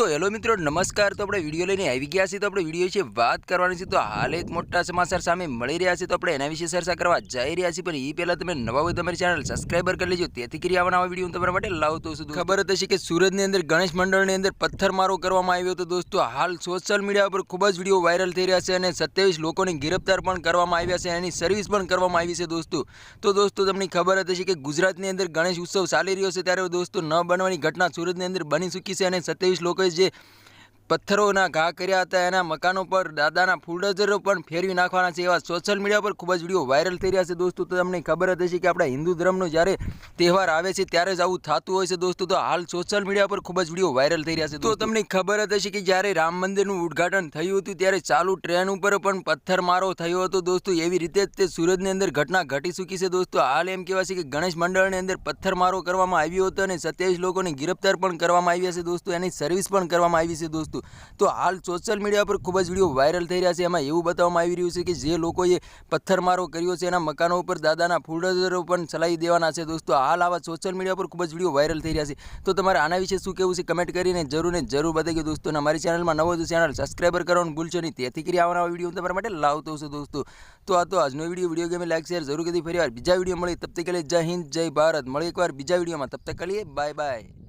તો હેલો મિત્રો, નમસ્કાર. તો આપણે વીડિયો લઈને આવી ગયા છીએ. તો આપણે વીડિયો વિશે વાત કરવાની છે. તો હાલ એક મોટા સમાચાર સામે મળી રહ્યા છે. તો આપણે એના વિશે ચર્ચા કરવા જઈ રહ્યા છીએ. પણ એ પહેલાં તમે નવા હોય તમારી ચેનલ સબસ્ક્રાઈબર કરી લેજો. તેથી કરી આવવાના વીડિયો હું તમારા માટે લાવતો છું ખબર હશે કે સુરતની અંદર ગણેશ મંડળની અંદર પથ્થરમારો કરવામાં આવ્યો હતો. દોસ્તો, હાલ સોશિયલ મીડિયા પર ખૂબ જ વીડિયો વાયરલ થઈ રહ્યા છે અને સત્યાવીસ લોકોની ગિરફ્તાર પણ કરવામાં આવ્યા છે. એની સર્વિસ પણ કરવામાં આવી છે દોસ્તો. તો દોસ્તો, તમને ખબર હતી કે ગુજરાતની અંદર ગણેશ ઉત્સવ ચાલી રહ્યો છે. ત્યારે દોસ્તો, ન બનવાની ઘટના સુરતની અંદર બની ચૂકી છે અને સત્યાવીસ લોકોએ જે પથ્થરોના ઘા કર્યા હતા. એના મકાનો પર દાદાના ફૂલડઝરો પણ ફેરવી નાખવાના છે. એવા સોશિયલ મીડિયા પર ખૂબ જ વીડિયો વાયરલ થઈ રહ્યા છે દોસ્તો. તો તમને ખબર જ હશે કે આપણા હિન્દુ ધર્મનો જ્યારે તહેવાર આવે છે, ત્યારે જ આવું થતું હોય છે દોસ્તો. તો હાલ સોશિયલ મીડિયા પર ખૂબ જ વીડિયો વાયરલ થઈ રહ્યા છે તો તમને ખબર જ હશે કે જ્યારે રામ મંદિરનું ઉદ્ઘાટન થયું હતું, ત્યારે ચાલુ ટ્રેન ઉપર પણ પથ્થરમારો થયો હતો દોસ્તો. એવી રીતે જ તે સુરતની અંદર ઘટના ઘટી ચૂકી છે દોસ્તો. હાલ એમ કહેવાય છે કે ગણેશ મંડળની અંદર પથ્થરમારો કરવામાં આવ્યો હતો અને સત્યાવીસ લોકોને ગિરફ્તાર પણ કરવામાં આવ્યા છે દોસ્તો. એની સર્વિસ પણ કરવામાં આવી છે દોસ્તો. હતું તો હાલ સોશિયલ મીડિયા પર ખૂબ જ વીડિયો વાયરલ થઈ રહ્યા છે. એમાં એવું બતાવવામાં આવી રહ્યું છે કે જે લોકોએ પથ્થરમારો કર્યો છે, એના મકાનો ઉપર દાદાના ફૂલડરો પણ ચલાવી દેવાના છે. દોસ્તો, હાલ આવા સોશિયલ મીડિયા પર ખૂબ જ વીડિયો વાયરલ થઈ રહ્યા છે. તો તમારે આના વિશે શું કહેવું છે કમેન્ટ કરીને જરૂર ને જરૂર બતાવી દોસ્તો. અને અમારી ચેનલમાં નવો તો ચેનલ સબસ્ક્રાઈબર કરવાનું ભૂલશો નહીં. તેથી કરી આવવાના વીડિયો તમારા માટે લાવતો છું દોસ્તો. તો આ તો આજનો વીડિયો વીડિયો ગમે લાઈક શેર જરૂર કરી ફરી વાર બીજા વીડિયો મળે તબ તક જય હિન્દ, જય ભારત. મળે એકવાર બીજા વિડીયોમાં તબ તક બાય બાય